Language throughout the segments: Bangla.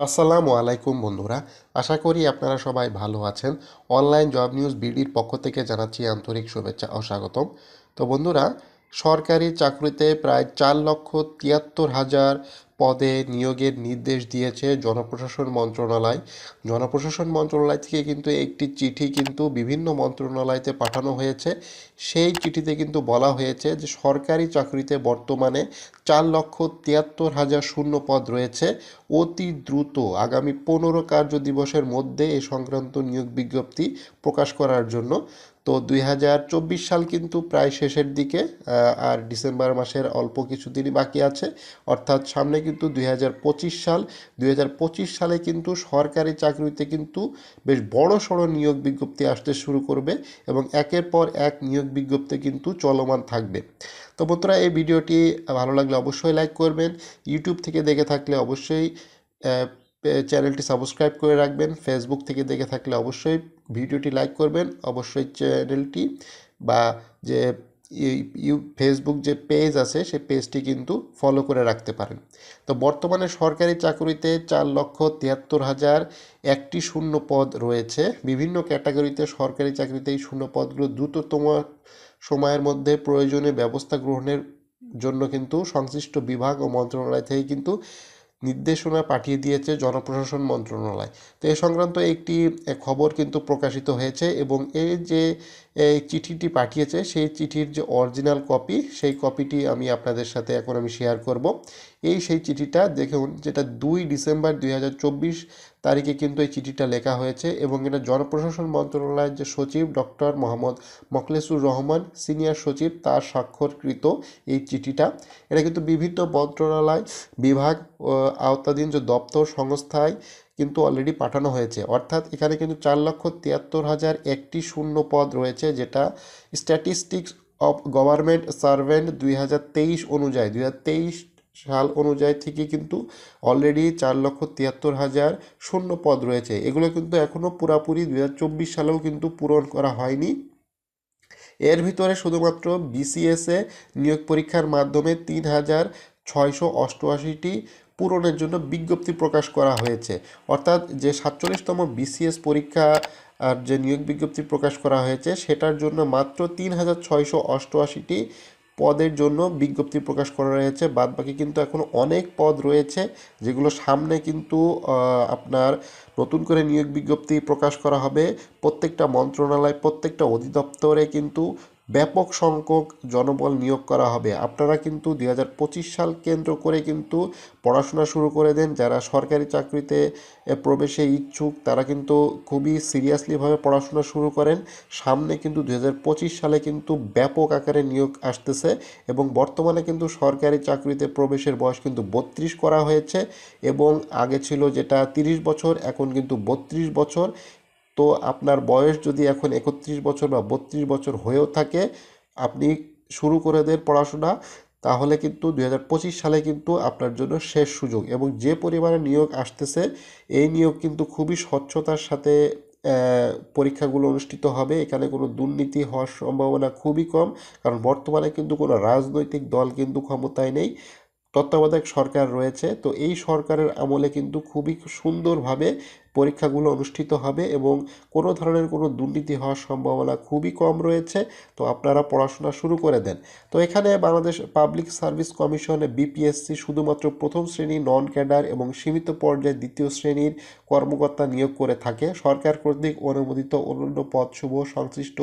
আসসালামু আলাইকুম বন্ধুরা, আশা করি আপনারা সবাই ভালো আছেন। অনলাইন জব নিউজ বিডির পক্ষ থেকে জানাচ্ছি আন্তরিক শুভেচ্ছা ও স্বাগতম। তো বন্ধুরা, সরকারি চাকরিতে প্রায় চার লক্ষ তিয়াত্তর হাজার পদে নিয়োগের নির্দেশ দিয়েছে জনপ্রশাসন মন্ত্রণালয়। জনপ্রশাসন মন্ত্রণালয় থেকে কিন্তু একটি চিঠি কিন্তু বিভিন্ন মন্ত্রণালয়তে পাঠানো হয়েছে। সেই চিঠিতে কিন্তু বলা হয়েছে যে সরকারি চাকরিতে বর্তমানে চার লক্ষ তিয়াত্তর হাজার শূন্য পদ রয়েছে। অতি দ্রুত আগামী পনেরো কার্য দিবসের মধ্যে এ সংক্রান্ত নিয়োগ বিজ্ঞপ্তি প্রকাশ করার জন্য। তো দুই হাজার চব্বিশ সাল কিন্তু প্রায় শেষের দিকে আর ডিসেম্বর মাসের অল্প কিছু দিনই বাকি আছে। অর্থাৎ সামনে কিন্তু দুই হাজার পঁচিশ সাল, দুই সালে কিন্তু সরকারি চাকরিতে কিন্তু বেশ বড় সড়ো নিয়োগ বিজ্ঞপ্তি আসতে শুরু করবে এবং একের পর এক নিয়োগ বিজ্ঞপ্তি কিন্তু চলমান থাকবে। তো বন্ধুরা, এই ভিডিওটি ভালো লাগলে অবশ্যই লাইক করবেন। ইউটিউব থেকে দেখে থাকলে অবশ্যই চ্যানেলটি সাবস্ক্রাইব করে রাখবেন। ফেসবুক থেকে দেখে থাকলে অবশ্যই ভিডিওটি লাইক করবেন। অবশ্যই চ্যানেলটি বা যে ইউ ফেসবুক যে পেজ আছে সেই পেজটি কিন্তু ফলো করে রাখতে পারেন। তো বর্তমানে সরকারি চাকরিতে চার লক্ষ তিয়াত্তর হাজার একটি শূন্য পদ রয়েছে। বিভিন্ন ক্যাটাগরিতে সরকারি চাকরিতে এই শূন্য পদগুলো দ্রুততম সময়ের মধ্যে প্রয়োজনীয় ব্যবস্থা গ্রহণের জন্য কিন্তু সংশ্লিষ্ট বিভাগ ও মন্ত্রণালয় থেকে কিন্তু নির্দেশনা পাঠিয়ে দিয়েছে জনপ্রশাসন মন্ত্রণালয়। তো এ সংক্রান্ত একটি খবর কিন্তু প্রকাশিত হয়েছে এবং এই যে এই চিঠিটি পাঠিয়েছে, সেই চিঠির যে অরিজিনাল কপি সেই কপিটি আমি আপনাদের সাথে এখন আমি শেয়ার করব। এই সেই চিঠিটা দেখুন, যেটা দুই ডিসেম্বর দুই হাজার চব্বিশ তারিখে কিন্তু এই চিঠিটা লেখা হয়েছে এবং এটা জনপ্রশাসন মন্ত্রণালয়ের যে সচিব ডক্টর মোহাম্মদ মখলেসুর রহমান, সিনিয়র সচিব, তার স্বাক্ষরকৃত এই চিঠিটা। এটা কিন্তু বিভিন্ন মন্ত্রণালয়, বিভাগ আওতাধীন যে দপ্তর, সংস্থায় কিন্তু অলরেডি পাঠানো হয়েছে। অর্থাৎ এখানে কিন্তু চার লক্ষ তিয়াত্তর হাজার একটি শূন্য পদ রয়েছে, যেটা স্ট্যাটিস্টিক্স অফ গভর্নমেন্ট সার্ভেন্ট দুই হাজার তেইশ অনুযায়ী, দুই হাজার তেইশ সাল অনুযায়ী থেকে কিন্তু অলরেডি চার লক্ষ তিয়াত্তর হাজার শূন্য পদ রয়েছে। এগুলো কিন্তু এখনও পুরাপুরি দুই হাজার চব্বিশ সালেও কিন্তু পূরণ করা হয়নি। এর ভিতরে শুধুমাত্র বিসিএসএ নিয়োগ পরীক্ষার মাধ্যমে তিন হাজার ছয়শো অষ্টআশিটি পূরণের জন্য বিজ্ঞপ্তি প্রকাশ করা হয়েছে। অর্থাৎ যে সাতচল্লিশতম বিসিএস পরীক্ষা, আর যে নিয়োগ বিজ্ঞপ্তি প্রকাশ করা হয়েছে, সেটার জন্য মাত্র তিন হাজার ছয়শো অষ্টআশিটি পদের জন্য বিজ্ঞপ্তি প্রকাশ করা হয়েছে। বাদ বাকি কিন্তু এখন অনেক পদ রয়েছে, যেগুলো সামনে কিন্তু আপনার নতুন করে নিয়োগ বিজ্ঞপ্তি প্রকাশ করা হবে। প্রত্যেকটা মন্ত্রণালয়, প্রত্যেকটা অধিদপ্তরে কিন্তু ব্যাপক সংখ্যক জনবল নিয়োগ করা হবে। আপনারা কিন্তু দুই হাজার পঁচিশ সাল কেন্দ্র করে কিন্তু পড়াশোনা শুরু করে দেন। যারা সরকারি চাকরিতে প্রবেশে ইচ্ছুক, তারা কিন্তু খুবই সিরিয়াসলিভাবে পড়াশোনা শুরু করেন। সামনে কিন্তু দুই হাজার পঁচিশ সালে কিন্তু ব্যাপক আকারে নিয়োগ আসতেছে এবং বর্তমানে কিন্তু সরকারি চাকরিতে প্রবেশের বয়স কিন্তু বত্রিশ করা হয়েছে এবং আগে ছিল যেটা তিরিশ বছর, এখন কিন্তু বত্রিশ বছর। তো আপনার বয়স যদি এখন একত্রিশ বছর বা বত্রিশ বছর হয়েও থাকে, আপনি শুরু করে দেন পড়াশোনা, তাহলে কিন্তু দুই হাজার পঁচিশ সালে কিন্তু আপনার জন্য শেষ সুযোগ এবং যে পরিমাণে নিয়োগ আসতেছে, এই নিয়োগ কিন্তু খুবই স্বচ্ছতার সাথে পরীক্ষাগুলো অনুষ্ঠিত হবে। এখানে কোনো দুর্নীতি হওয়ার সম্ভাবনা খুবই কম, কারণ বর্তমানে কিন্তু কোনো রাজনৈতিক দল কিন্তু ক্ষমতায় নেই। তত্ত্বাবধায়ক সরকার রয়েছে, তো এই সরকারের আমলে কিন্তু খুবই সুন্দরভাবে পরীক্ষাগুলো অনুষ্ঠিত হবে এবং কোনো ধরনের কোনো দুর্নীতি হওয়ার সম্ভাবনা খুবই কম রয়েছে। তো আপনারা পড়াশোনা শুরু করে দেন। তো এখানে Bangladesh public service commission BPSC শুধুমাত্র প্রথম শ্রেণি নন ক্যাডার এবং সীমিত পর্যায়ে দ্বিতীয় শ্রেণির কর্মকর্তা নিয়োগ করে থাকে। সরকার কর্তৃক অনুমোদিত অন্যান্য পদসমূহ সংশ্লিষ্ট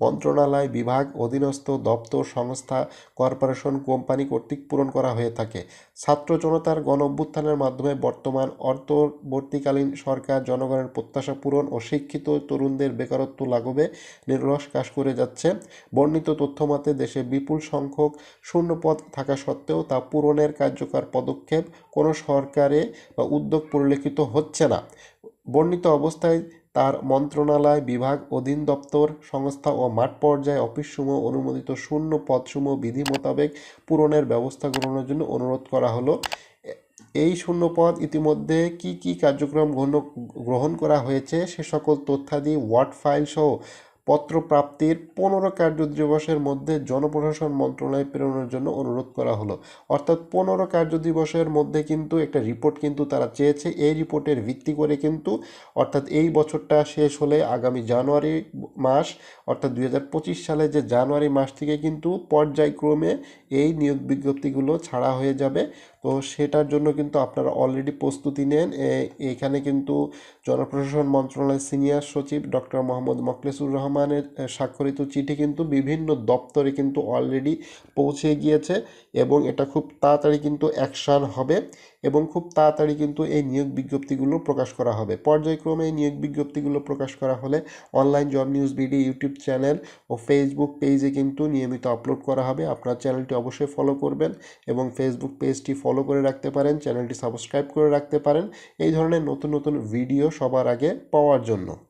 মন্ত্রণালয়, বিভাগ, অধীনস্থ দপ্তর, সংস্থা, কর্পোরেশন, কোম্পানি কর্তৃক পূরণ করা হয়ে থাকে। ছাত্র জনতার গণ মাধ্যমে বর্তমান অন্তর্বর্তীকালীন সরকার জনগণের প্রত্যাশা পূরণ ও শিক্ষিত তরুণদের বেকারত্ব লাঘবে নিরস কাজ করে যাচ্ছে। বর্ণিত তথ্যমতে দেশে বিপুল সংখ্যক শূন্যপদ থাকা সত্ত্বেও তা পূরণের কার্যকর পদক্ষেপ কোনো সরকারে বা উদ্যোগ পরিলক্ষিত হচ্ছে না। বর্ণিত অবস্থায় তার মন্ত্রণালয়, বিভাগ, অধীন দপ্তর, সংস্থা ও মাঠ পর্যায়ে অফিসসমূহ অনুমোদিত শূন্য পদসমূহ বিধি মোতাবেক পূরণের ব্যবস্থা গ্রহণের জন্য অনুরোধ করা হলো। এই শূন্যপদ ইতিমধ্যে কি কি কার্যক্রম গ্রহণ করা হয়েছে সে সকল তথ্যাদি ওয়ার্ড ফাইল সহ পত্র প্রাপ্তির পনেরো কার্য দিবসের মধ্যে জনপ্রশাসন মন্ত্রণালয়ে প্রেরণের জন্য অনুরোধ করা হলো। অর্থাৎ পনেরো কার্য দিবসের মধ্যে কিন্তু একটা রিপোর্ট কিন্তু তারা চেয়েছে। এই রিপোর্টের ভিত্তি করে কিন্তু, অর্থাৎ এই বছরটা শেষ হলে আগামী জানুয়ারি মাস, অর্থাৎ দুই হাজার পঁচিশ সালে যে জানুয়ারি মাস থেকে কিন্তু পর্যায়ক্রমে এই নিয়োগ বিজ্ঞপ্তিগুলো ছাড়া হয়ে যাবে। তো সেটার জন্য কিন্তু আপনারা অলরেডি প্রস্তুতি নেন। এখানে কিন্তু জনপ্রশাসন মন্ত্রণালয়ের সিনিয়র সচিব ডক্টর মোহাম্মদ মকলেসুর রহমানের স্বাক্ষরিত চিঠি কিন্তু বিভিন্ন দপ্তরে কিন্তু অলরেডি পৌঁছে গিয়েছে এবং এটা খুব তাড়াতাড়ি কিন্তু অ্যাকশন হবে এবং খুব তাড়াতাড়ি কিন্তু এই নিয়োগ বিজ্ঞপ্তিগুলো প্রকাশ করা হবে। পর্যায়ক্রমে এই নিয়োগ বিজ্ঞপ্তিগুলো প্রকাশ করা হলে online job news BD YouTube channel ও ফেসবুক পেজে কিন্তু নিয়মিত আপলোড করা হবে। আপনার চ্যানেলটি অবশ্যই ফলো করবেন এবং ফেসবুক পেজটি ফলো করে রাখতে পারেন চ্যানেলটি সাবস্ক্রাইব করে রাখতে পারেন। এই ধরনের নতুন নতুন ভিডিও সবার আগে পাওয়ার জন্য।